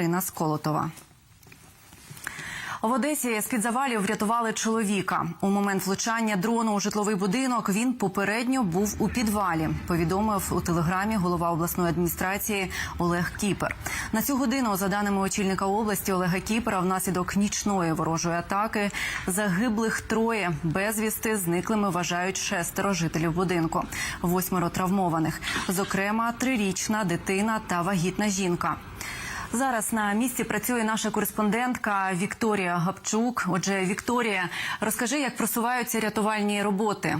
Ірина Сколотова. В Одесі з під завалів врятували чоловіка. У момент влучання дрону у житловий будинок він попередньо був у підвалі. Повідомив у телеграмі голова обласної адміністрації Олег Кіпер. На цю годину, за даними очільника області Олега Кіпера, внаслідок нічної ворожої атаки загиблих троє безвісти зниклими вважають шестеро жителів будинку, восьмеро травмованих, зокрема трирічна дитина та вагітна жінка. Зараз на місці працює наша кореспондентка Вікторія Гапчук. Отже, Вікторія, розкажи, як просуваються рятувальні роботи.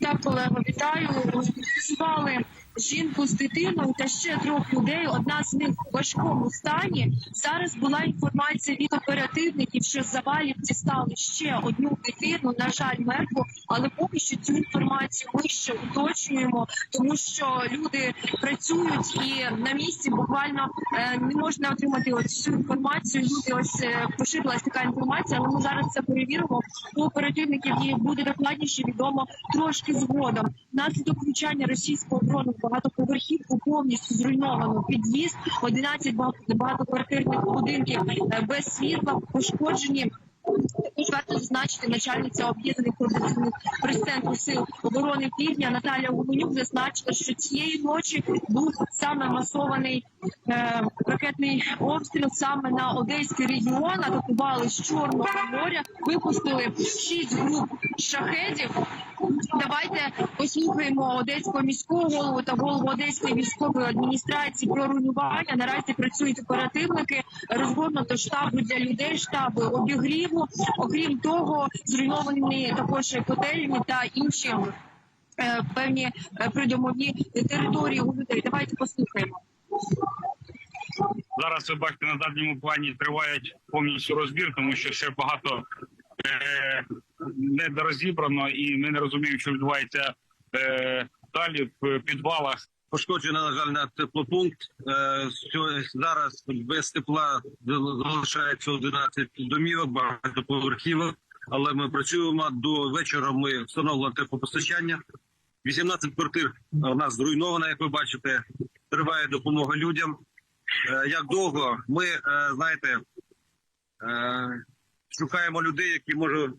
Так, колего, вітаю. Госпіталізували жінку з дитиною та ще трьох людей. Одна з них в важкому стані. Зараз була інформація від оперативників, що завалів дістали ще одну дитину. На жаль, мертву, але поки що цю інформацію ми ще уточнюємо, тому що люди працюють і на місці буквально е, не можна отримати ось всю інформацію. Люди ось е, поширилась така інформація, але ми зараз це перевіримо. У оперативників і буде докладніше відомо трошки згодом. Внаслідок влучання російського дрону в багатоповерхівку повністю зруйновано під'їзд, 11 багатоквартирних будинків е, без світла пошкоджені. Варто зазначити начальниця об'єднаних координаційних прес-центру сил оборони Півдня Наталія Гуменюк зазначила, що цієї ночі був саме масований е, ракетний обстріл саме на Одеський регіон. Атакували з Чорного моря, випустили шість груп шахедів. Давайте послухаємо одеського міського голову та голову Одеської військової адміністрації про руйнування. Наразі працюють оперативники, розгорнуто штабу для людей, штаби обігріву. Окрім того, зруйновані також котельні та інші е, певні е, придомові території у людей. Давайте послухаємо. Зараз ви бачите на задньому плані тривають повністю розбір, тому що ще багато е, недорозібрано, і ми не розуміємо, що відбувається е, далі в підвалах. Пошкоджено, на жаль, на теплопункт. Е, зараз без тепла залишається 11 домівок, багатоповерхівок. Але ми працюємо до вечора. Ми встановлюємо теплопостачання. 18 квартир у нас зруйновано, як ви бачите. Триває допомога людям. Е, як довго ми е, знаєте шукаємо людей, які можуть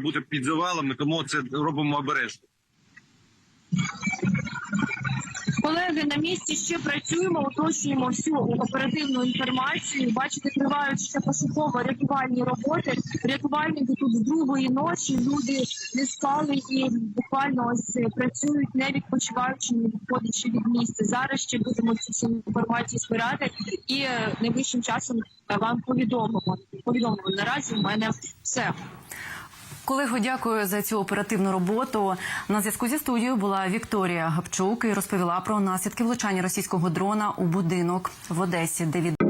бути під завалами, тому це робимо обережно. Колеги на місці ще працюємо, уточнюємо всю оперативну інформацію. Бачите, тривають ще пошуково-рятувальні роботи. Рятувальники тут з другої ночі. Люди не спали і буквально ось працюють, не відпочиваючи, не відходячи від місця. Зараз ще будемо цю інформацію збирати і е, найближчим часом е, вам повідомимо. Повідомимо наразі. в мене все. Колего, дякую за цю оперативну роботу. На зв'язку зі студією була Вікторія Гапчук і розповіла про наслідки влучання російського дрона у будинок в Одесі, де від